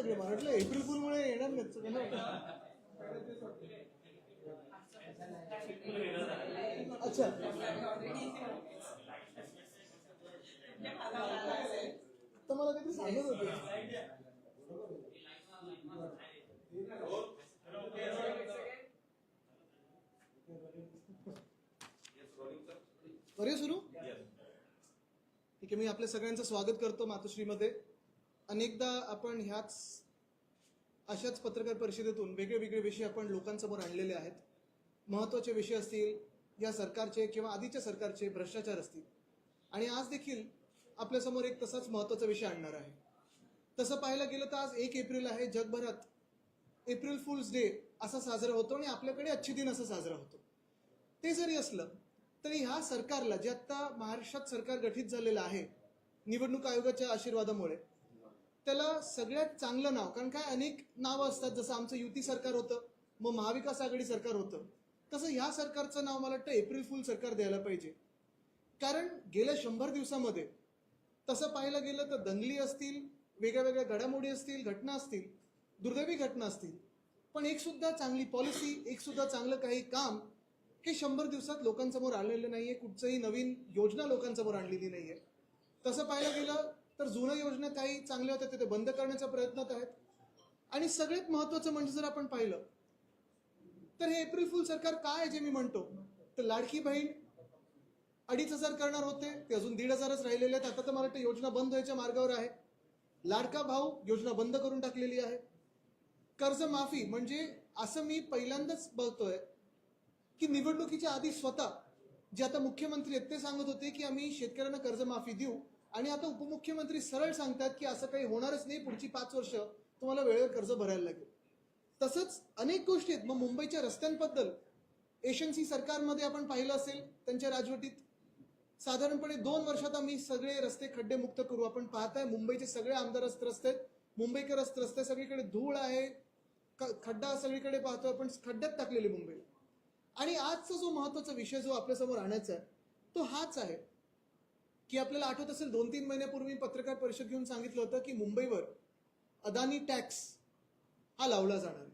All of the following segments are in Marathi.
सगळे म्हटलं एप्रिल फुल मुळे येणार नाहीत सगळ्यांना अच्छा. तर मला काहीतरी सांगत होते. करूया सुरू? ठीक आहे मी आपल्या सगळ्यांचं स्वागत करतो मातोश्रीमध्ये. अनेकदा आपण ह्याच अशाच पत्रकार परिषदेतून वेगळे वेगळे विषय आपण लोकांसमोर आणलेले आहेत. महत्त्वाचे विषय असतील या सरकारचे किंवा आधीच्या सरकारचे भ्रष्टाचार असतील. आणि आज देखील आपल्यासमोर एक तसाच महत्त्वाचा विषय आणणार आहे. तसं पाहायला गेलं तर आज एक एप्रिल आहे जगभरात एप्रिल फुल्स डे असा साजरा होतो आणि आपल्याकडे अच्छे दिन असा साजरा होतो. ते जरी असलं तरी ह्या सरकारला जे आत्ता महाराष्ट्रात सरकार गठीत झालेलं आहे निवडणूक आयोगाच्या आशीर्वादामुळे त्याला सगळ्यात चांगलं नाव कारण काय अनेक नावं असतात जसं आमचं युती सरकार होतं मग महाविकास आघाडी सरकार होतं. तसं ह्या सरकारचं नाव मला वाटतं एप्रिल फुल सरकार द्यायला पाहिजे. कारण गेल्या शंभर दिवसामध्ये तसं पाहायला गेलं तर दंगली असतील वेगळ्या वेगळ्या घडामोडी असतील घटना असतील दुर्दैवी घटना असतील पण एक सुद्धा चांगली पॉलिसी एक सुद्धा चांगलं काही काम हे शंभर दिवसात लोकांसमोर आलेलं नाहीये कुठचंही नवीन योजना लोकांसमोर आणलेली नाहीये. तसं पाहायला गेलं तर जुन्या योजना काही चांगल्या होत्या ते बंद करण्याच्या प्रयत्नात आहेत. आणि सगळ्यात महत्वाचं म्हणजे जर आपण पाहिलं तर हे एप्रिल फुल सरकार काय आहे जे मी म्हणतो? तर लाडकी बहीण अडीच हजार करणार होते ते अजून दीड हजारच राहिलेले आहेत. आता तर मला वाटतं योजना बंद व्हायच्या मार्गावर आहे. लाडका भाऊ योजना बंद करून टाकलेली आहे. कर्ज माफी म्हणजे असं मी पहिल्यांदाच बघतोय की निवडणुकीच्या आधी स्वतः जे आता मुख्यमंत्री आहेत ते सांगत होते की आम्ही शेतकऱ्यांना कर्जमाफी देऊ आणि आता उपमुख्यमंत्री सरळ सांगतात की असं काही होणारच नाही पुढची पाच वर्ष तुम्हाला वेळेवर कर्ज भरायला लागेल. तसंच अनेक गोष्टी आहेत. मग मुंबईच्या रस्त्यांबद्दल एशन्सी सरकारमध्ये आपण पाहिलं असेल त्यांच्या राजवटीत साधारणपणे दोन वर्षात आम्ही सगळे रस्ते खड्डे मुक्त करू. आपण पाहताय मुंबईचे सगळे आमदार त्रस्त आहेत. मुंबईकर त्रस्त आहे सगळीकडे धूळ आहे. खड्डा सगळीकडे पाहतो आपण. खड्ड्यात टाकलेली मुंबईला आणि आजचा जो महत्त्वाचा विषय जो आपल्यासमोर आणायचा आहे तो हाच आहे. की आपल्याला आठवत असेल दोन तीन महिन्यापूर्वी पत्रकार परिषद घेऊन सांगितलं होतं की मुंबईवर अदानी टॅक्स हा लावला जाणार आहे.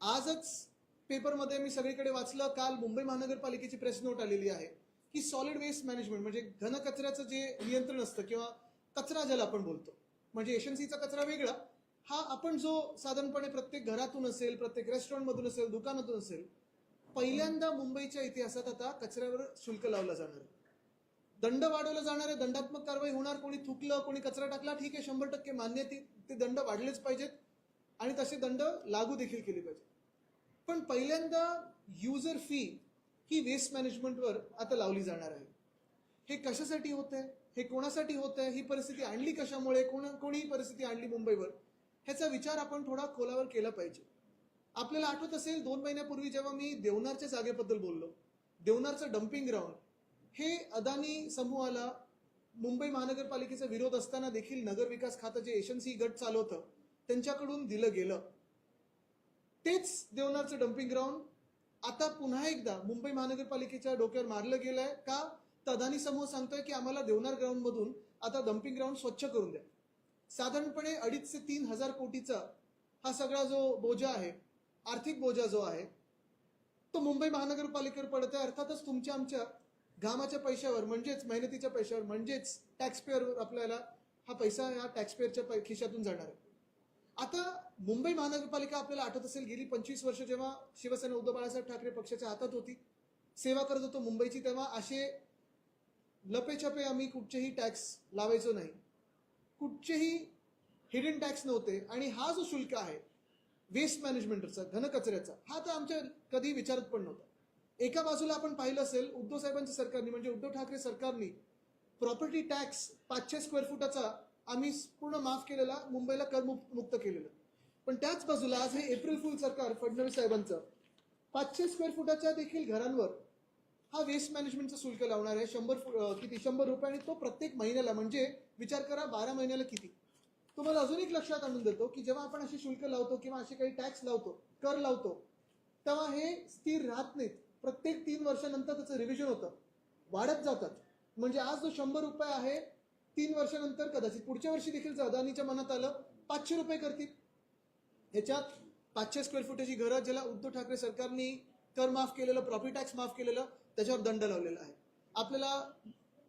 आजच पेपरमध्ये मी सगळीकडे वाचलं काल मुंबई महानगरपालिकेची प्रेस नोट आलेली आहे की सॉलिड वेस्ट मॅनेजमेंट म्हणजे घन कचऱ्याचं जे नियंत्रण असतं किंवा कचरा ज्याला आपण बोलतो म्हणजे एशन्सीचा कचरा वेगळा हा आपण जो साधारणपणे प्रत्येक घरातून असेल प्रत्येक रेस्टॉरंटमधून असेल दुकानातून असेल पहिल्यांदा मुंबईच्या इतिहासात आता कचऱ्यावर शुल्क लावला जाणार आहे. दंड वाढवला जाणार आहे दंडात्मक कारवाई होणार कोणी थुकलं कोणी कचरा टाकला ठीक आहे शंभर टक्के मान्य ती ते दंड वाढलेच पाहिजेत. आणि तसे दंड लागू देखील केले पाहिजे पण पहिल्यांदा युजर फी ही वेस्ट मॅनेजमेंटवर आता लावली जाणार आहे. हे कशासाठी होत आहे हे कोणासाठी होत आहे ही परिस्थिती आणली कशामुळे? कोण कोणी परिस्थिती आणली मुंबईवर? ह्याचा विचार आपण थोडा खोलावर केला पाहिजे. आपल्याला आठवत असेल दोन महिन्यापूर्वी जेव्हा मी देवनारच्या जागेबद्दल बोललो. देवनारचं डम्पिंग ग्राउंड हे अदानी समूहाला मुंबई महानगरपालिकेचा विरोध असताना देखील नगर विकास खातं जे एशनसी गट चालवतं त्यांच्याकडून दिलं गेलं. तेच देवनारचं डम्पिंग ग्राउंड आता पुन्हा एकदा मुंबई महानगरपालिकेच्या डोक्यावर मारलं गेलंय का? तर अदानी समूह सांगतोय की आम्हाला देवनार ग्राउंड मधून आता डम्पिंग ग्राउंड स्वच्छ करून द्या. साधारणपणे अडीच ते तीन हजार कोटीचा हा सगळा जो बोजा आहे आर्थिक बोजा जो आहे तो मुंबई महानगरपालिकेवर पडत आहे अर्थातच तुमच्या आमच्या घामाच्या पैशावर म्हणजेच मेहनतीच्या पैशावर म्हणजेच टॅक्सपेअरवर आपल्याला हा पैसा या टॅक्सपेअरच्या पै- खिशातून जाणार आहे. आता मुंबई महानगरपालिका आपल्याला आठवत असेल गेली पंचवीस वर्ष जेव्हा शिवसेना उद्धव बाळासाहेब ठाकरे पक्षाच्या हातात होती सेवा करत होतो मुंबईची तेव्हा असे लपेछपे आम्ही कुठचेही टॅक्स लावायचो नाही. कुठचेही हिडन टॅक्स नव्हते. आणि हा जो शुल्क आहे वेस्ट मॅनेजमेंटचा घनकचऱ्याचा हा तर आमच्या कधी विचारत पण नव्हता. एका बाजूला आपण पाहिलं असेल उद्धव साहेबांच्या सरकारने म्हणजे उद्धव ठाकरे सरकारने प्रॉपर्टी टॅक्स पाचशे स्क्वेअर फुटाचा आम्ही पूर्ण माफ केलेला मुंबईला कर मुक्त केलेलं. पण त्याच बाजूला आज हे एप्रिल फुल सरकार फडणवीस साहेबांचं पाचशे स्क्वेअर फुटाच्या देखील घरांवर हा वेस्ट मॅनेजमेंटचा शुल्क लावणार आहे. शंभर किती? शंभर रुपये आणि तो प्रत्येक महिन्याला म्हणजे विचार करा बारा महिन्याला किती? तुम्हाला अजून एक लक्षात आणून देतो की जेव्हा आपण असे शुल्क लावतो किंवा असे काही टॅक्स लावतो कर लावतो तेव्हा हे स्थिर राहत नाहीत. प्रत्येक तीन वर्षानंतर त्याचं रिव्हिजन होतं. वाढत जातात. म्हणजे आज जो शंभर रुपये आहे तीन वर्षानंतर कदाचित. पुढच्या वर्षी देखील जर अदानीच्या मनात आलं पाचशे रुपये करतील. ह्याच्यात पाचशे स्क्वेअर फुटाची घरं ज्याला उद्धव ठाकरे सरकारने कर माफ केलेलं प्रॉफिट टॅक्स माफ केलेलं त्याच्यावर दंड लावलेला आहे. आपल्याला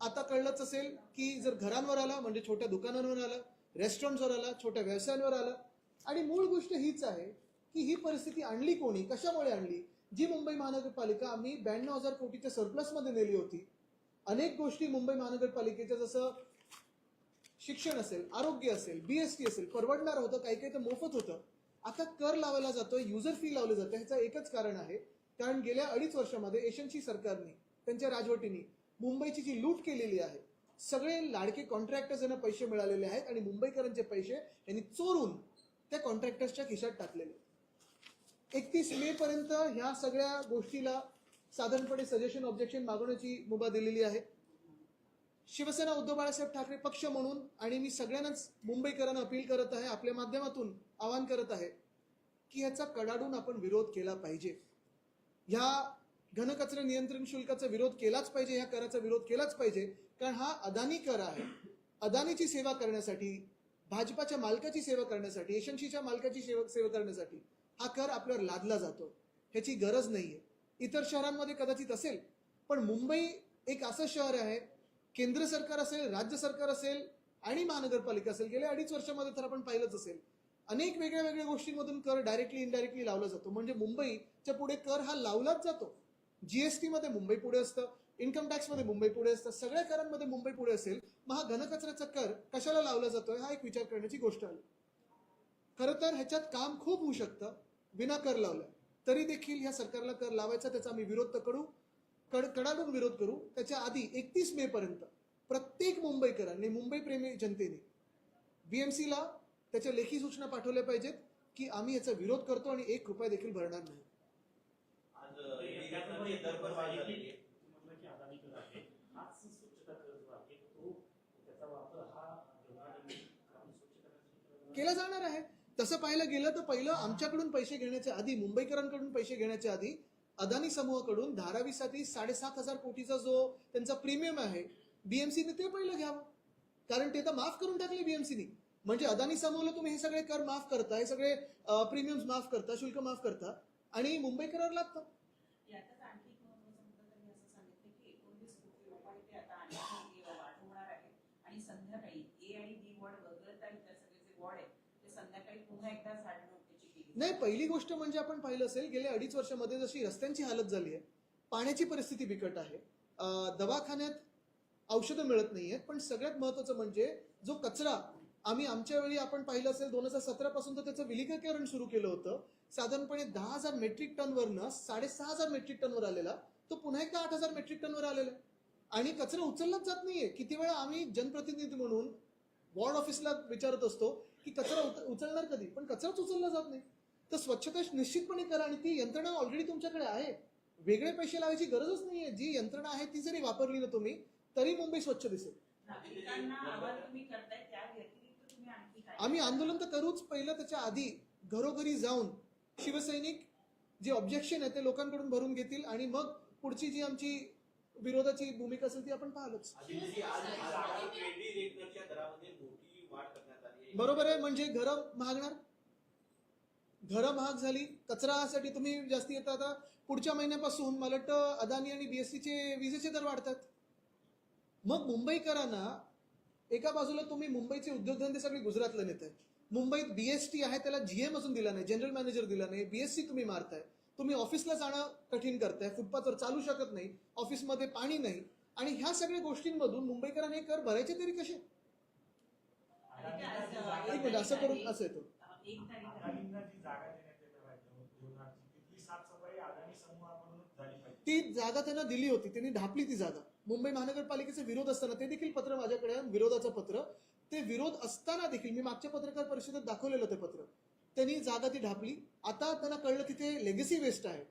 आता कळलंच असेल की जर घरांवर आला म्हणजे छोट्या दुकानांवर आलं रेस्टॉरंटवर आला छोट्या व्यवसायांवर आलं आणि मूळ गोष्ट हीच आहे की ही परिस्थिती आणली कोणी? कशामुळे आणली? जी मुंबई महानगरपालिका आम्ही ब्याण्णव हजार कोटीच्या सरप्लसमध्ये नेली होती. अनेक गोष्टी मुंबई महानगरपालिकेच्या जसं शिक्षण असेल आरोग्य असेल बीएसटी असेल परवडणार होतं काही काही तर मोफत होतं. आता कर लावायला जातो युजर फी लावली जाते ह्याचं एकच कारण आहे. कारण गेल्या अडीच वर्षामध्ये एशनशी सरकारने त्यांच्या राजवटीने मुंबईची जी लूट केलेली आहे सगळे लाडके कॉन्ट्रॅक्टर्स यांना पैसे मिळालेले आहेत आणि मुंबईकरांचे पैसे यांनी चोरून त्या कॉन्ट्रॅक्टर्सच्या खिशात टाकलेले एकतीस मे पर्यंत ह्या सगळ्या गोष्टीला साधारणपणे सजेशन ऑब्जेक्शन मागवण्याची मुभा दिलेली आहे. शिवसेना उद्धव बाळासाहेब ठाकरे पक्ष म्हणून आणि मी सगळ्यांनाच मुंबईकरांना अपील करत आहे आपल्या माध्यमातून आवाहन करत आहे की ह्याचा कडाडून आपण विरोध केला पाहिजे. ह्या घनकचरा नियंत्रण शुल्काचा विरोध केलाच पाहिजे ह्या कराचा विरोध केलाच पाहिजे कारण हा अदानी कर आहे. अदानीची सेवा करण्यासाठी भाजपाच्या मालकाची सेवा करण्यासाठी एशनशीच्या मालकाची सेवा सेवा करण्यासाठी हा कर आपल्यावर लादला जातो. ह्याची गरज नाहीये. इतर शहरांमध्ये कदाचित असेल पण मुंबई एक असं शहर आहे केंद्र सरकार असेल राज्य सरकार असेल आणि महानगरपालिका असेल गेल्या अडीच वर्षामध्ये तर आपण पाहिलंच असेल. अनेक वेगळ्या वेगळ्या गोष्टींमधून कर डायरेक्टली इनडायरेक्टली लावला जातो. म्हणजे मुंबईच्या पुढे कर हा लावलाच जातो. जीएसटी मध्ये मुंबई पुढे असतं इन्कम टॅक्समध्ये मुंबई पुढे असतं सगळ्या करांमध्ये मुंबई पुढे असेल. मग हा घनकचऱ्याचा कर कशाला लावला जातोय हा एक विचार करण्याची गोष्ट आहे. खरं तर ह्याच्यात काम खूप होऊ शकतं विना कर लावलं. तरी देखील ह्या सरकारला कर लावायचा त्याचा आम्ही विरोध तर करू कड कडाडून विरोध करू. त्याच्या आधी एकतीस मे पर्यंत प्रत्येक मुंबईकरांनी मुंबई प्रेमी जनतेने बीएमसीला त्याच्या लेखी सूचना पाठवल्या पाहिजेत की आम्ही याचा विरोध करतो आणि एक रुपया देखील भरणार नाही. हा केला जाणार आहे. तसं पाहायला गेलं तर पहिलं आमच्याकडून पैसे घेण्याच्या आधी मुंबईकरांकडून पैसे घेण्याच्या आधी अदानी समूहाकडून धारावीसाठी साडेसात हजार कोटीचा जो त्यांचा प्रीमियम आहे बीएमसीने ते पहिलं घ्यावं. कारण ते तर माफ करून टाकले बीएमसीने म्हणजे अदानी समूहाला तुम्ही हे सगळे कर माफ करता हे सगळे प्रीमियम्स माफ करता शुल्क माफ करता आणि मुंबईकरांना लागतं यातच आणखी एक महत्त्वाचा मुद्दा त्यांनी असं सांगितलं की एकोणवीस कोटी रुपये ते आता आणखी वाढवणार आहेत आणि संध्याकाळी ए आणि बी वॉर्ड वगळता इतर सगळे जे वॉर्ड आहेत ते संध्याकाळी पुन्हा एकदा केली नाही पहिली गोष्ट म्हणजे आपण पाहिलं असेल गेल्या अडीच वर्षामध्ये जशी रस्त्यांची हालत झाली आहे पाण्याची परिस्थिती बिकट आहे दवाखान्यात औषधं मिळत नाहीयेत पण सगळ्यात महत्वाचं म्हणजे जो कचरा आम्ही आमच्या वेळी आपण पाहिलं असेल दोन हजार सतरा पासून तर त्याचं विलिकीकरण सुरू केलं होतं. साधारणपणे दहा हजार मेट्रिक टनवरनं साडेसहा हजार मेट्रिक टनवर आलेला तो पुन्हा एकदा आठ हजार मेट्रिक टनवर आलेला आणि कचरा उचललाच जात नाहीये. किती वेळा आम्ही जनप्रतिनिधी म्हणून वॉर्ड ऑफिसला विचारत असतो की कचरा उत- उचलणार कधी? पण कचराच उचलला जात नाही. तर स्वच्छता निश्चितपणे करा आणि ती यंत्रणा ऑलरेडी तुमच्याकडे आहे. वेगळे पैसे लावायची गरजच नाहीये. जी यंत्रणा आहे ती जरी वापरली ना तुम्ही तरी मुंबई स्वच्छ दिसेल. नागरिकांना आवाहन तुम्ही करताय त्या व्यतिरिक्त तुम्ही आणखी काय? आम्ही आंदोलन तर करूच. पहिलं त्याच्या आधी घरोघरी जाऊन शिवसैनिक जे ऑब्जेक्शन आहे ते लोकांकडून भरून घेतील आणि मग पुढची जी आमची विरोधाची भूमिका असेल ती आपण पाहिलंच. बरोबर आहे म्हणजे घरं महागणार? घरं महाग झाली कचरासाठी तुम्ही जास्ती येता आता. पुढच्या महिन्यापासून मला वाटतं अदानी आणि बीएससीचे विजेचे दर वाढतात. मग मुंबईकरांना एका बाजूला तुम्ही मुंबईचे उद्योगधंदे सगळे गुजरातला नेत आहे मुंबईत बीएसटी आहे त्याला जीएम अजून दिला नाही जनरल मॅनेजर दिला नाही बीएससी तुम्ही मारताय. तुम्ही ऑफिसला जाणं कठीण करताय फुटपाथवर चालू शकत नाही ऑफिसमध्ये पाणी नाही. आणि ह्या सगळ्या गोष्टींमधून मुंबईकरांनी हे कर भरायचे तरी कसे? एक मिनिट असं करून असं येतो. ती जागा त्यांना दिली होती. त्यांनी ढापली ती जागा. मुंबई महानगरपालिकेचा विरोध असताना ते देखील पत्र माझ्याकडे आहे, विरोधाचं पत्र. ते विरोध असताना देखील मी मागच्या पत्रकार परिषदेत दाखवलेलं ते पत्र. त्यांनी जागा ती ढापली. आता त्यांना कळलं की ते लेगसी वेस्ट आहे.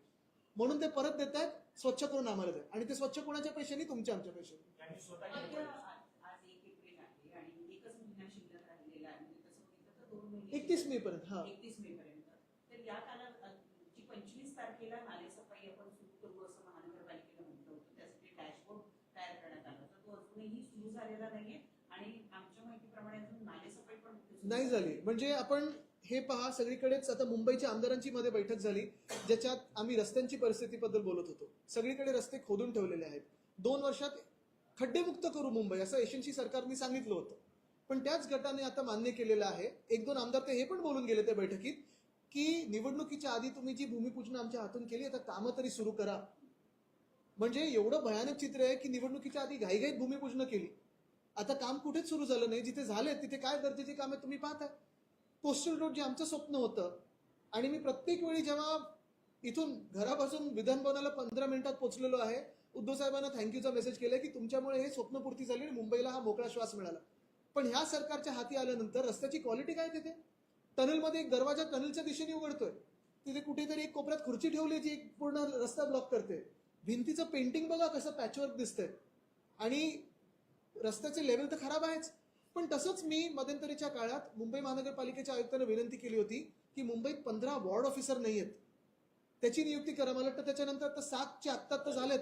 म्हणून ते परत देत आहेत स्वच्छ करून आम्हाला द्या आणि ते स्वच्छ कोणाच्या पैशाने? तुमच्या आमच्या पैशाने त्यांनी स्वतः आज केलं पाहिजे. आज एक एप्रिल आहे आणि एकच महिना शिल्लक राहिलेला आहे म्हणजे तसं बघितलं तर दोन महिने एकतीस मे पर्यंत हा. एकतीस मे पर्यंत. तर या जी पंचवीस तारखेला नालेसफाई आपण सुरू करू असं म्हटलं होतं. त्यासाठी डॅशबोर्ड तयार करण्यात आला तो अजूनही सुरू झालेला नाहीये आणि नाही झाली. म्हणजे आपण हे पहा सगळीकडेच आता मुंबईच्या आमदारांची मध्ये बैठक झाली ज्याच्यात आम्ही रस्त्यांची परिस्थितीबद्दल बोलत होतो. सगळीकडे रस्ते खोदून ठेवलेले आहेत. दोन वर्षात खड्डेमुक्त करू मुंबई असं एशनशी सरकारने सांगितलं होतं. पण त्याच गटाने आता मान्य केलेलं आहे. एक दोन आमदार ते हे पण बोलून गेले त्या बैठकीत की निवडणुकीच्या आधी तुम्ही जी भूमिपूजन आमच्या हातून केली आता कामं तरी सुरू करा. म्हणजे एवढं भयानक चित्र आहे की निवडणुकीच्या आधी घाईघाईत भूमिपूजन केली. आता काम कुठेच सुरू झालं नाही. जिथे झाले तिथे काय गरजेची कामे तुम्ही पाहता. कोस्टल रोड जे आमचं स्वप्न होतं आणि मी प्रत्येक वेळी जेव्हा इथून घरापासून विधानभवनाला पंधरा मिनिटात पोहोचलेलो आहे उद्धव साहेबांना थँक्यूचा मेसेज केला की तुमच्यामुळे हे स्वप्नपूर्ती झाली आणि मुंबईला हा मोकळा श्वास मिळाला. पण ह्या सरकारच्या हाती आल्यानंतर रस्त्याची क्वालिटी काय तिथे? टनलमध्ये एक दरवाजा टनलच्या दिशेने उघडतोय. तिथे कुठेतरी एक कोपऱ्यात खुर्ची ठेवली जी एक पूर्ण रस्ता ब्लॉक करते. भिंतीचं पेंटिंग बघा कसं पॅचवर्क दिसतंय. आणि रस्त्याचे लेवल तर खराब आहेच. पण तसंच मी मध्यंतरीच्या काळात मुंबई महानगरपालिकेच्या आयुक्तांना विनंती केली होती की मुंबईत पंधरा वॉर्ड ऑफिसर नाही आहेत. त्याची नियुक्ती करा. मला वाटतं त्याच्यानंतर आता सातचे आत्ता तर झालेत.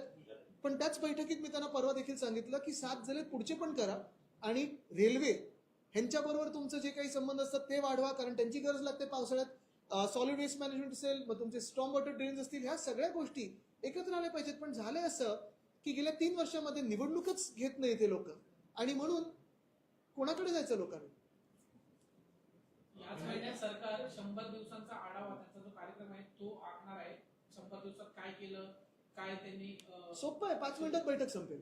पण त्याच बैठकीत मी त्यांना परवा देखील सांगितलं की सात झाले पुढचे पण करा. आणि रेल्वे ह्यांच्याबरोबर तुमचं जे काही संबंध असतात ते वाढवा कारण त्यांची गरज लागते पावसाळ्यात. सॉलिड वेस्ट मॅनेजमेंट असेल मग तुमचे स्ट्रॉंग वॉटर ड्रेन्स असतील ह्या सगळ्या गोष्टी एकत्र आल्या पाहिजेत. पण झालंय असं की गेल्या तीन वर्षामध्ये निवडणूकच घेत नाही ते लोक. आणि म्हणून कोणाकडे जायचं लोकांनी? याच महिन्यात सरकार शंभर दिवसांचा आढावा त्याचा जो कार्यक्रम आहे तो आखणार आहे. शंभर दिवसात काय केलं काय त्यांनी सोपं आहे पाच मिनिटात बैठक संपेल.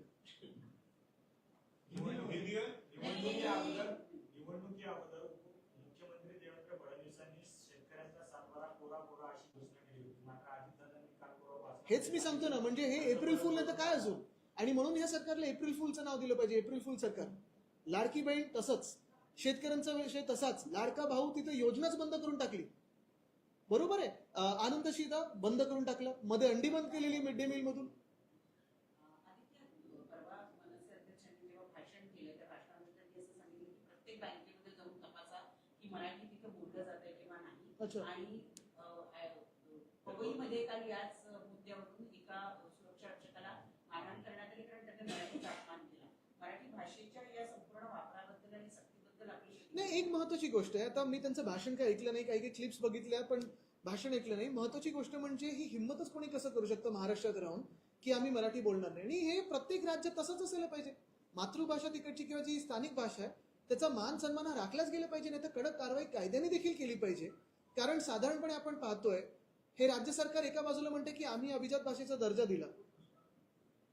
निवडणुकी अगोदर. निवडणुकी अगोदर मुख्यमंत्री देवेंद्र फडणवीसांनी शेतकऱ्यांचा सातबारा कोरा कोरा अशी घोषणा केली होती. मात्र अजितदादांनी काल कोरा वाचला. हेच मी सांगतो ना म्हणजे हे एप्रिल फुल नाही तर काय अजून? आणि म्हणून ह्या सरकारला एप्रिल फुलचं नाव दिलं पाहिजे एप्रिल फुल सरकार. लाडकी बहीण तसंच. शेतकऱ्यांचा विषय तसाच. लाडका भाऊ तिथे योजनाच बंद करून टाकली. बरोबर आहे? आनंद शिदा बंद करून टाकलं. मध्ये अंडी बंद केलेली मिड डे मील मधून आदित्य परवा मनसे अध्यक्षांनी जेव्हा भाषण केलं त्या भाषणामध्ये त्यांनी असं सांगितलं की प्रत्येक बँकेमध्ये जाऊन तपासा की मराठी तिथं बोललं जातंय किंवा नाही अच्छा. आणि पवईमध्ये काल याच मुद्द्यावरून एका सुरक्षा रक्षकाला मारहाण करण्यात आली कारण त्याने मराठीचा अपमान केला. मराठी भाषेच्या या संपूर्ण वापराबद्दल आणि सक्तीबद्दल आपली नाही एक महत्वाची गोष्ट आहे. आता मी त्यांचं भाषण काय ऐकलं नाही काही काही क्लिप्स बघितल्या पण भाषण ऐकलं नाही. महत्वाची गोष्ट म्हणजे ही हिंमतच कोणी कसं करू शकतं महाराष्ट्रात राहून की आम्ही मराठी बोलणार नाही? आणि हे प्रत्येक राज्यात तसंच असायला पाहिजे. मातृभाषा तिकडची किंवा जी स्थानिक भाषा आहे त्याचा मान सन्मान हा राखलाच गेला पाहिजे नाही तर कडक कारवाई कायद्याने देखील केली पाहिजे. कारण साधारणपणे आपण पाहतोय हे राज्य सरकार एका बाजूला म्हणते की आम्ही अभिजात भाषेचा दर्जा दिला.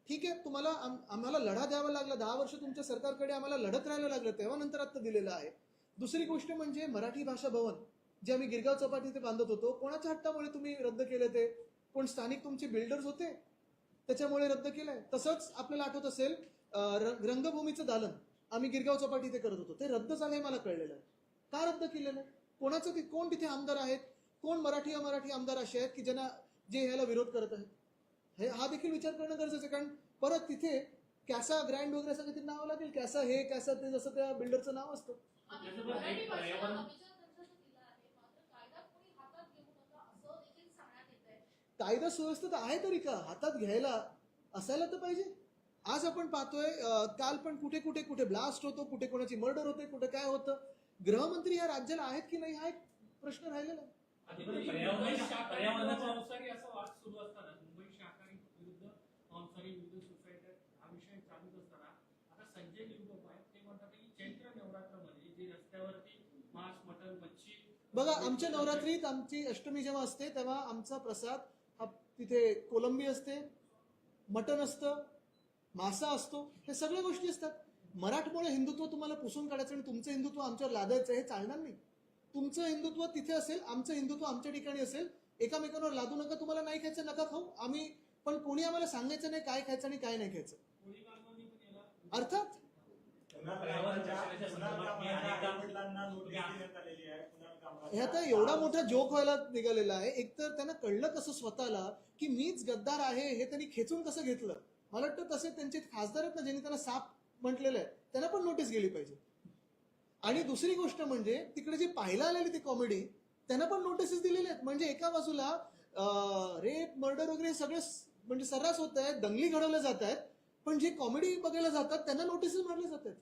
ठीक आहे तुम्हाला आम्हाला लढा द्यावा लागला. दहा वर्ष तुमच्या सरकारकडे आम्हाला लढत राहायला लागलं तेव्हा नंतर आता दिलेलं आहे. दुसरी गोष्ट म्हणजे मराठी भाषा भवन जे आम्ही गिरगाव चौपाटी ते बांधत होतो कोणाच्या हट्टामुळे तुम्ही रद्द केले ते? कोण स्थानिक तुमचे बिल्डर्स होते? त्याच्यामुळे रद्द केलंय. तसंच आपल्याला आठवत असेल रंगभूमीचं दालन आम्ही गिरगाव चौपाटी ते करत होतो. ते रद्द झालंय मला कळलेलं आहे. का रद्द केलेलं? आहे कोणाचं ते कोण तिथे आमदार आहेत? कोण मराठी अमराठी आमदार असे आहेत की ज्यांना जे ह्याला विरोध करत आहेत? हे हा देखील विचार करणं गरजेचं आहे कारण परत तिथे कॅसा ग्रँड वगैरे सगळं ते नाव लागेल कॅसा हे कॅसा ते जसं त्या बिल्डरचं नाव असतं. मराठी कायदा कोणी हातात घेऊ नका असं देखील सांगण्यात येत आहे. तर आहे तरी का? हातात घ्यायला असायला तर पाहिजे. आज आपण पाहतोय काल पण कुठे कुठे कुठे ब्लास्ट होतो कुठे कोणाची मर्डर होते कुठे काय होतं गृहमंत्री या राज्याला आहेत की नाही हा एक प्रश्न राहिलेला आहे. आणि मुंबई पर्यावरणाच्या शाकाहारी पर्यावरणाच्या मांसाहारी असा वाद सुरू असताना मुंबई शाकाहारी विरुद्ध मांसाहारी विरुद्ध सोसायटी हा विषय चालूच असताना आता संजय निरुपम आहेत ते म्हणतात की चैत्र नवरात्रामध्ये जे रस्त्यावरती मांस मटण मच्छी बघा आमच्या नवरात्रीत आमची अष्टमी जेव्हा असते तेव्हा आमचा प्रसाद हा तिथे कोलंबी असते मटण असतं मासा असतो हे सगळ्या गोष्टी असतात. मराठमोळे हिंदुत्व तुम्हाला पुसून काढायचं आणि तुमचं हिंदुत्व आमच्यावर लादायचं हे चालणार नाही. तुमचं हिंदुत्व तिथे असेल आमचं हिंदुत्व आमच्या ठिकाणी असेल एकामेकांवर लादू नका तुम्हाला नाही खायचं नका खाऊ. आम्ही पण कोणी आम्हाला सांगायचं नाही काय खायचं आणि काय नाही खायचं. अर्थात? हे आता एवढा मोठा जोक व्हायला निघालेला आहे. एकतर त्यांना कळलं कसं स्वतःला की मीच गद्दार आहे हे त्यांनी खेचून कसं घेतलं? मला वाटतं तसे त्यांचे खासदार आहेत ना ज्यांनी त्यांना साप म्हटलेलं आहे. त्यांना पण नोटीस गेली पाहिजे. आणि दुसरी गोष्ट म्हणजे तिकडे जे पाहायला आलेली ती कॉमेडी त्यांना पण नोटीसेस दिलेले आहेत. म्हणजे एका बाजूला रेप मर्डर वगैरे सगळे म्हणजे सर्रास होत आहेत दंगली घडवल्या जात आहेत. पण जे कॉमेडी बघायला जातात त्यांना नोटीसेस जात जातात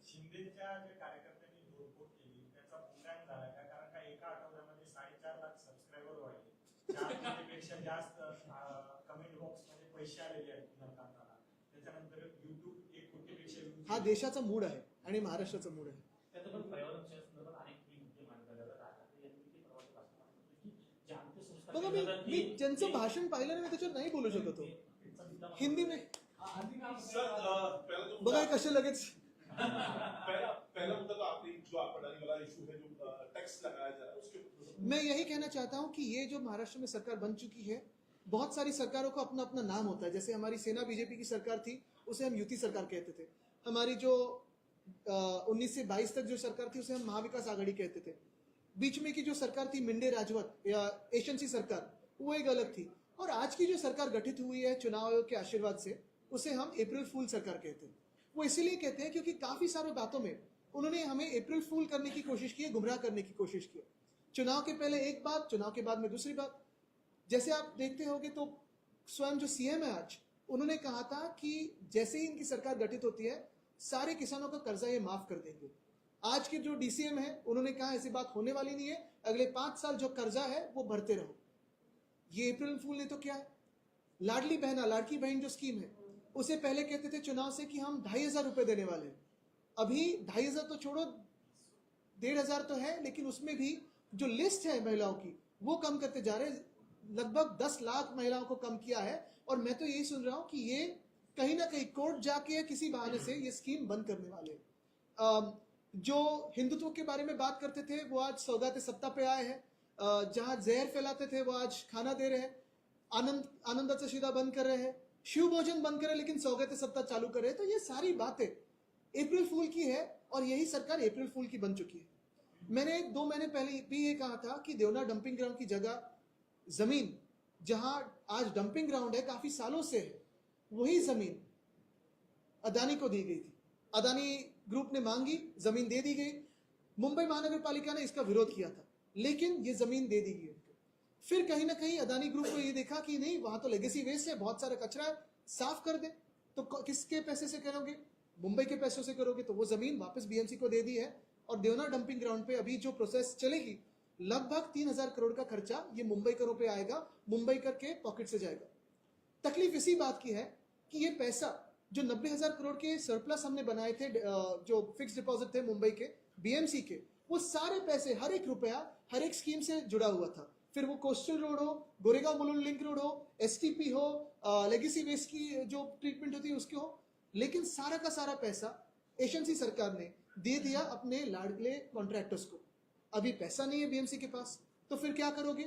जास्त कमेंट बॉक्समध्ये पैसे आलेले आहेत. हा देशाचा मूड आहे आणि महाराष्ट्राचा मूड आहे. बघा मी मी ज्यांचं भाषण पाहिलं ना मी त्याच्यावर नाही बोलू शकत हो हिंदी में सर पहला बघा कसे लगेच. पहला पहला मुद्दा तो आपने जो आप पढ़ाने वाला इशू है जो टैक्स लगाया जा रहा है उसके मैं यही कहना चाहता हूँ कि ये जो महाराष्ट्र में सरकार बन चुकी है बहुत सारी सरकारों का अपना अपना नाम होता है। जैसे हमारी सेना बीजेपी की सरकार थी उसे हम युति सरकार कहते थे। हमारी जो उन्नीस से बाईस तक जो सरकार थी, उसे हम महाविकास आघाड़ी कहते थे। बीच में की जो सरकार थी, मिंडे राजवत या एशंसी सरकार, वो एक अलग थी। और आज की जो सरकार गठित हुई है चुनाव आयोग के आशीर्वाद से, उसे हम अप्रैल फूल सरकार कहते हैं। वो इसीलिए कहते हैं क्योंकि काफ़ी सारे बातों में उन्होंने हमें अप्रैल फूल करने की कोशिश की है, गुमराह करने की कोशिश की है। चुनाव के पहले एक बात, चुनाव के बाद में दूसरी बात। जैसे आप देखते होंगे तो स्वयं जो सीएम है आज, उन्होंने कहा था कि जैसे ही इनकी सरकार गठित होती है सारे किसानों का कर्जा ये माफ़ कर देंगे। आज के जो डीसीएम है, उन्होंने कहा ऐसी बात होने वाली नहीं है। अगले पाँच साल जो कर्जा है, वो भरते रहो। ये अप्रैल फूल ने तो क्या है। लाडली बहना, लाड़की बहन जो स्कीम है, उसे पहले कहते थे चुनाव से कि हम ढाई हज़ार रुपए देने वाले हैं। अभी ढाई हज़ार तो छोड़ो, डेढ़ हज़ार तो है, लेकिन उसमें भी जो लिस्ट है महिलाओं की, वो कम करते जा रहे लगभग दस लाख महिलाओं को कम किया है। और मैं तो यही सुन रहा हूँ कि ये कहीं ना कहीं कोर्ट जाके या किसी बहाने से ये स्कीम बंद करने वाले। जो हिंदुत्व के बारे में बात करते थे, वो आज सौगाते सत्ता पे आए हैं। जहाँ जहर फैलाते थे, वो आज खाना दे रहे हैं। आनंद आनंदाचा शिदा बंद कर रहे हैं। शिव भोजन बंद कर रहे हैं, लेकिन सौगाते सत्ता चालू कर रहे हैं। तो ये सारी बातें अप्रैल फूल की है और यही सरकार अप्रैल फूल की बन चुकी है। मैंने दो महीने पहले भी ये कहा था कि देवना डंपिंग ग्राउंड की जगह ज़मीन, जहाँ आज डंपिंग ग्राउंड है, काफ़ी सालों से है। वही ज़मीन अदानी को दी गई थी। अदानी ग्रुप ने मांगी, ज़मीन दे दी गई। मुंबई महानगर पालिका ने इसका विरोध किया था, लेकिन ये ज़मीन दे दी गई उनको। फिर कहीं ना कहीं अदानी ग्रुप को ये देखा कि नहीं, वहाँ तो लेगेसी वेस्ट है, बहुत सारा कचरा है, साफ़ कर दे। तो किसके पैसे से करोगे? मुंबई के पैसों से करोगे तो वो ज़मीन वापस बीएमसी को दे दी है। और देवना डंपिंग ग्राउंड पे अभी जो प्रोसेस चलेगी, लगभग तीन हज़ार करोड़ का खर्चा ये मुंबई करों पे आएगा मुंबई कर के पॉकेट से जाएगा। तकलीफ़ इसी बात की है कि ये पैसा जो नब्बे हज़ार करोड़ के सरप्लस हमने बनाए थे जो फिक्स डिपॉजिट थे मुंबई के बीएमसी के, वो सारे पैसे हर एक रुपया हर एक स्कीम से जुड़ा हुआ था। फिर वो कोस्टल रोड हो गोरेगांव मुलुंड लिंक रोड हो एसटीपी हो लेगेसी वेस्ट की जो ट्रीटमेंट होती है उसकी हो। लेकिन सारा का सारा पैसा एशंसी सरकार ने दे दिया अपने लाडले कॉन्ट्रैक्टर्स को। अभी पैसा नहीं है बीएमसी के पास तो फिर क्या करोगे?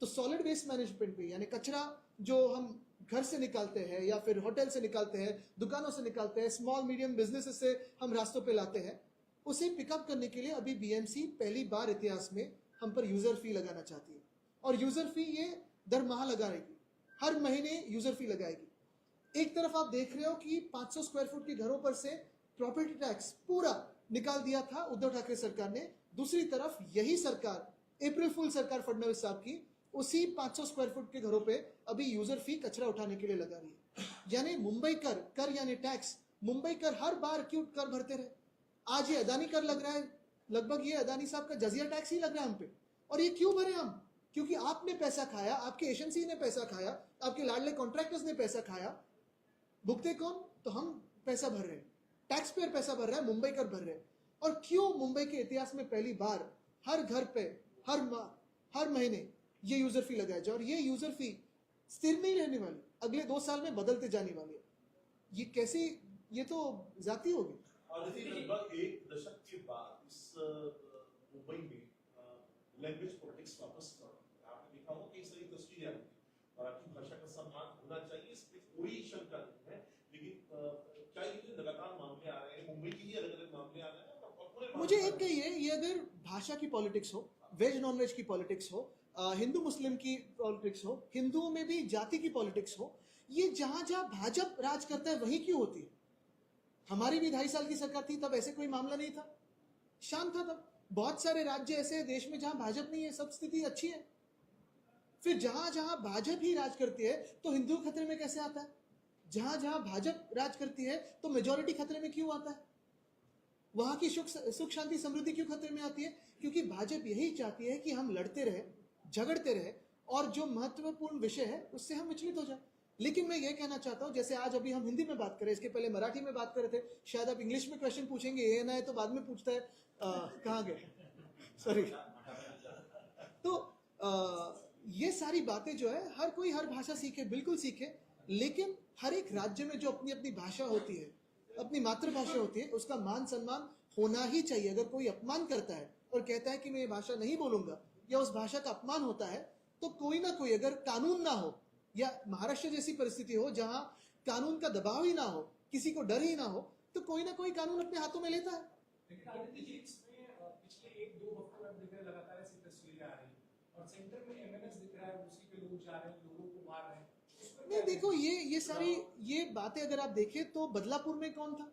तो सॉलिड वेस्ट मैनेजमेंट में यानी कचरा जो हम घर से निकालते हैं या फिर होटल से निकालते हैं, दुकानों से निकालते हैं स्मॉल मीडियम बिज़नेस से हम रास्तों पे लाते हैं, उसे पिकअप करने के लिए अभी बीएमसी पहली बार इतिहास में हम पर यूज़र फ़ी लगाना चाहती है। और यूज़र फ़ी ये दर माह लगाएगी हर महीने यूज़र फ़ी लगाएगी। एक तरफ़ आप देख रहे हो कि 500 स्क्वायर फुट के घरों पर से प्रॉपर्टी टैक्स पूरा निकाल दिया था उद्धव ठाकरे सरकार ने। दूसरी तरफ़ यही सरकार अप्रैल फुल सरकार फडणवीस साहब की उसी 500 स्क्वायर फुट के घरों पे अभी यूज़र फ़ी कचरा उठाने के लिए लगा रही है। यानी मुंबई कर कर यानी टैक्स मुंबई कर हर बार क्यों कर भरते रहे। आज ये अदानी कर लग रहा है। लगभग ये अदानी साहब का जजिया टैक्स ही लग रहा है हम पे। और ये क्यों भरे हम? क्योंकि आपने पैसा खाया, आपके एजेंसी ने पैसा खाया, आपके लाडले कॉन्ट्रैक्टर्स ने पैसा खाया। भुगते कौन? तो हम पैसा भर रहे हैं। टैक्स पेयर पैसा भर रहा है, मुंबई कर भर रहे हैं। और क्यों मुंबई के इतिहास में पहली बार हर घर पे, हर माह, हर महीने ये यूज़र फ़ी लगाया जाए और ये यूज़र फ़ी स्थिर नहीं रहने वाली अगले दो साल में बदलते जाने वाली है। ये कैसी ये तो जाती होगी। और देखिए लगभग एक दशक के बाद इस मुंबई में लैंग्वेज पॉलिटिक्स वापस आपने देखा होगा कई सारी तस्वीरें आई मराठी भाषा का सम्मान होना चाहिए इसमें कोई शंका नहीं है। लेकिन क्या ये जो लगातार मामले आ रहे हैं? मुंबई के ही अलग अलग मामले आ रहे हैं मुझे एक कहिए ये अगर भाषा की पॉलिटिक्स हो वेज नॉन वेज की पॉलिटिक्स हो हिंदू मुस्लिम की पॉलिटिक्स हो, हिंदुओं में भी जाति की पॉलिटिक्स हो, ये जहाँ जहाँ भाजपा राज करता है वहीं क्यों होती है? हमारी भी ढाई साल की सरकार थी, तब ऐसे कोई मामला नहीं था। शांत था तब। बहुत सारे राज्य ऐसे हैं देश में जहाँ भाजपा नहीं है, सब स्थिति अच्छी है। फिर जहाँ जहाँ भाजपा ही राज करती है तो हिंदू खतरे में कैसे आता है? जहाँ जहाँ भाजपा राज करती है तो मेजोरिटी खतरे में क्यों आता है? वहाँ की सुख सुख शांति समृद्धि क्यों खतरे में आती है? क्योंकि भाजपा यही चाहती है कि हम लड़ते रहे झगड़ते रहे और जो महत्वपूर्ण विषय है उससे हम विचलित हो जाए। लेकिन मैं ये कहना चाहता हूँ जैसे आज अभी हम हिंदी में बात करें इसके पहले मराठी में बात कर रहे थे शायद आप इंग्लिश में क्वेश्चन पूछेंगे ये ना है तो बाद में पूछता है कहाँ गए? सॉरी तो अ, ये सारी बातें जो है हर कोई हर भाषा सीखे बिल्कुल सीखे लेकिन हर एक राज्य में जो अपनी अपनी भाषा होती है अपनी मातृभाषा होती है, उसका मान सम्मान होना ही चाहिए। अगर कोई अपमान करता है और कहता है कि मैं ये भाषा नहीं बोलूँगा, या उस भाषा का अपमान होता है तो कोई ना कोई अगर कानून ना हो, या महाराष्ट्र जैसी परिस्थिति हो जहाँ कानून का दबाव ही ना हो, किसी को डर ही ना हो तो कोई ना कोई कानून अपने हाथों में लेता है। पिछले एक दो हफ्तों में देख रहे लगातार ऐसी तस्वीरें आ रही और सेंटर में एमएनएस दिख रहा है, उसी पे लोग जा रहे हैं, लोगों को मार रहे हैं। नहीं, देखो, ये ये सारी, ये बातें अगर आप देखें तो बदलापुर में कौन था?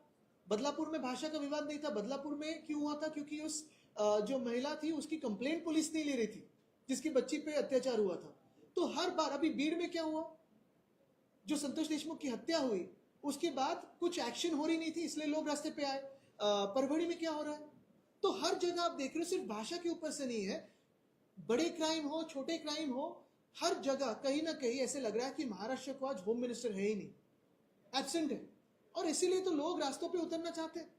बदलापुर में भाषा का विवाद नहीं था। बदलापुर में क्यों हुआ था? क्योंकि उस जो महिला थी, उसकी कंप्लेंट पुलिस नहीं ले रही थी, जिसकी बच्ची पे अत्याचार हुआ था। तो हर बार, अभी भीड़ में क्या हुआ? जो संतोष देशमुख की हत्या हुई, उसके बाद कुछ एक्शन हो रही नहीं थी, इसलिए लोग रास्ते पे आए। परभणी में क्या हो रहा है? तो हर जगह आप देख रहे हो, सिर्फ़ भाषा के ऊपर से नहीं है। बड़े क्राइम हो, छोटे क्राइम हो हर जगह कहीं ना कहीं ऐसे लग रहा है कि महाराष्ट्र को आज होम मिनिस्टर है ही नहीं। एबसेंट है। और इसीलिए तो लोग रास्तों पे उतरना चाहते हैं।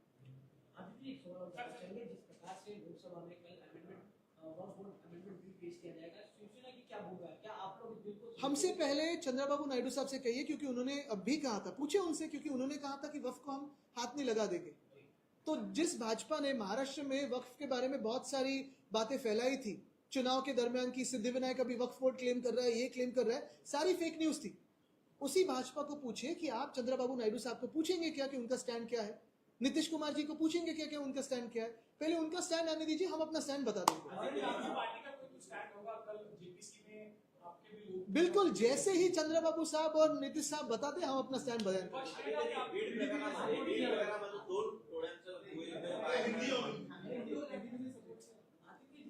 आदित्य जी, एक सवाल और पूछना चाहेंगे जिस प्रकार से लोकसभा में कल amendment one four amendment bill पेश किया जाएगा शिवसेना की क्या भूमिका क्या आप लोग इस बिल को हमसे पहले चंद्रबाबू नायडू साहब से कहिए क्योंकि उन्होंने अब भी कहा था। पूछे उनसे क्योंकि उन्होंने कहा था कि वक्फ को हम हाथ नहीं लगा देंगे। तो जिस भाजपा ने महाराष्ट्र में वक्फ के बारे में बहुत सारी बातें फैलाई थी चुनाव के दरमियान की सिद्धिविनायक अभी वक्फ बोर्ड क्लेम कर रहा है ये क्लेम कर रहा है। सारी फेक न्यूज़ थी। उसी भाजपा को पूछिए कि आप चंद्रबाबू नायडू साहब को पूछेंगे क्या कि उनका स्टैंड क्या है? नीतीश कुमार जी को पूछेंगे क्या क्या उनका स्टैंड क्या है? पहले उनका स्टैंड आने दीजिए हम अपना स्टैंड बता देंगे। आदित्य जी, आपकी पार्टी का कोई स्टैंड होगा? कल जेपीसी में आपके भी लोग बिल्कुल जैसे ही चंद्रबाबू साहब और नीतीश साहब बताते हम अपना स्टैंड बदलेंगे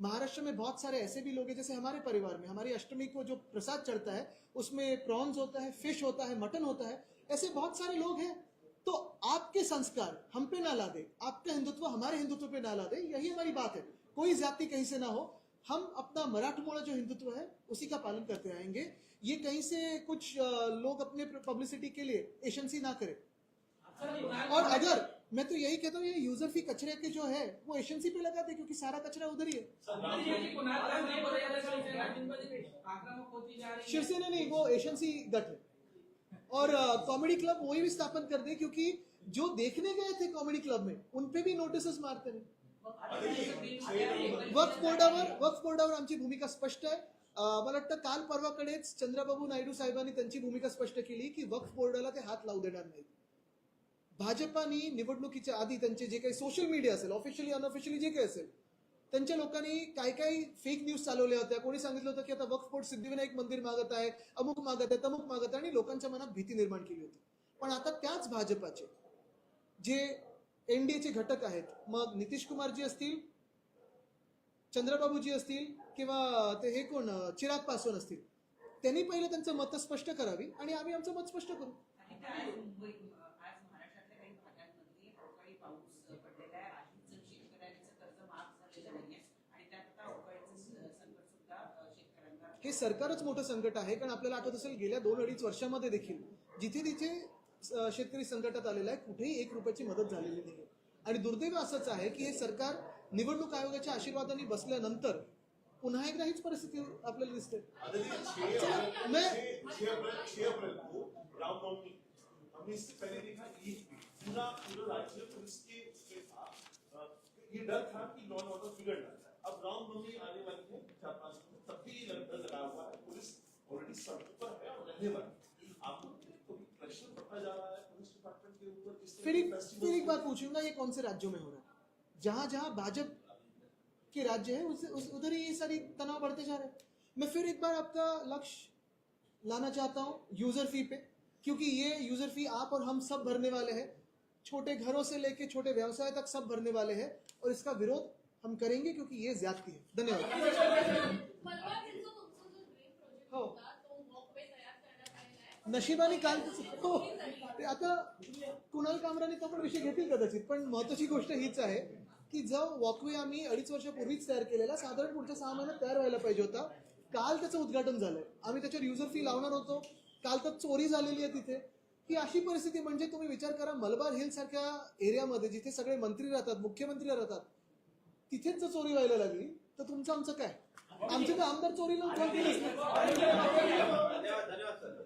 महाराष्ट्र में बहुत सारे ऐसे भी लोग हैं जैसे हमारे परिवार में हमारी अष्टमी को जो प्रसाद चढ़ता है उसमें प्रॉन्स होता है फ़िश होता है मटन होता है ऐसे बहुत सारे लोग हैं। तो आपके संस्कार हम पे ना ला दे आपका हिंदुत्व हमारे हिंदुत्व पे ना ला दे यही हमारी बात है। कोई जाति कहीं से ना हो हम अपना मराठमोड़ा जो हिंदुत्व है उसी का पालन करते आएँगे। ये कहीं से कुछ लोग अपने पब्लिसिटी के लिए एशंसी ना करें। और अगर मैं तो यही कहता हूँ ये यूज़र फ़ी कचरे के जो है वो एशंसी पे लगा दे क्योंकि सारा कचरा उधर ही है। शिवसेना नहीं वो एशंसी गट है। और कॉमेडी क्लब वही भी स्थापन कर दे क्योंकि जो देखने गए थे कॉमेडी क्लब में उन पे भी नोटिस मारते नहीं वक्फ बोर्डावर वक्फ बोर्डावर आमची भूमिका स्पष्ट आहे. अं, मला वाटतं काल परवाकडेच चंद्रबाबू नायडू साहेबांनी त्यांची भूमिका स्पष्ट केली की वक्फ बोर्डाला ते हात लावू देणार नाहीत. भाजपानी निवडणुकीच्या आधी त्यांचे जे काही सोशल मीडिया असेल ऑफिशियली अनऑफिशियली जे काही असेल त्यांच्या लोकांनी काय काय फेक न्यूज चालवल्या होत्या. कोणी सांगितलं होतं की आता वक्फ सिद्धिविनायक मंदिर मागत आहे अमुक मागत आहे तमुक मागत आहे आणि लोकांच्या मनात भीती निर्माण केली होती. पण आता त्याच भाजपाचे जे एनडीएचे घटक आहेत मग नितीश कुमारजी असतील चंद्रबाबूजी असतील किंवा ते हे कोण चिराग पासवान असतील त्यांनी पहिलं त्यांचं मत स्पष्ट करावी आणि आम्ही आमचं मत स्पष्ट करू आणि काय आज मुंबई आज महाराष्ट्रातल्या काही भागांमध्ये अवकाळी पाऊस पडलेला आहे आधीच शेतकऱ्यांचं कर्ज माफ झालेलं नाहीये आणि त्यात आता अवकाळीचं स- संकट सुद्धा अ, शेतकऱ्यांना हे सरकारच मोठं संकट आहे कारण आपल्याला आठवत असेल गेल्या दोन अडीच वर्षामध्ये देखील जिथे तिथे शेतकरी संकटात आलेला आहे कुठेही एक रुपयाची मदत झालेली नाही. आणि दुर्दैव असंच आहे की हे सरकार निवडणूक आयोगाच्या आशीर्वादाने बसल्यानंतर पुन्हा एकदा हीच परिस्थिती आपल्याला दिसते. ये डर था कि लॉ एंड ऑर्डर बिगड़ जाता अब रामनवमी आने वाली है चार पांच डर लगा हुआ है। पुलिस ऑलरेडी सड़कों पर है और रहने वाली आपको कोई प्रेशर बढ़ता जा रहा है पुलिस डिपार्टमेंट के ऊपर फिर एक फिर एक बात पूछूँगा ये कौन से राज्यों में हो रहा है? जहाँ जहाँ भाजपा के राज्य है उस, उस उधर ही ये सारी तनाव बढ़ते जा रहे हैं। मैं फिर एक बार आपका लक्ष्य लाना चाहता हूँ यूज़र फ़ी पे। क्योंकि ये यूज़र फ़ी आप और हम सब भरने वाले हैं। छोटे घरों से लेके छोटे व्यवसाय तक सब भरने वाले हैं। और इसका विरोध हम करेंगे क्योंकि ये ज्यादती है। धन्यवाद। हो. नशिबाने काल हो. ते आता कुणाल कामराने तो पण विषय घेतील कदाचित पण महत्वाची गोष्ट हीच आहे की जो वॉकवे आम्ही अडीच वर्षापूर्वीच तयार केलेला साधारण पुढच्या सहा महिन्यात तयार व्हायला पाहिजे होता. काल त्याचं उद्घाटन झालंय. आम्ही त्याच्यावर युजर फी लावणार होतो. काल तर चोरी झालेली आहे तिथे. ही अशी परिस्थिती म्हणजे तुम्ही विचार करा मलबार हिल सारख्या एरियामध्ये जिथे सगळे मंत्री राहतात मुख्यमंत्री राहतात तिथेच जर चोरी व्हायला लागली तर तुमचं आमचं काय? आमचे तर आमदार चोरीला धन्यवाद धन्यवाद सर.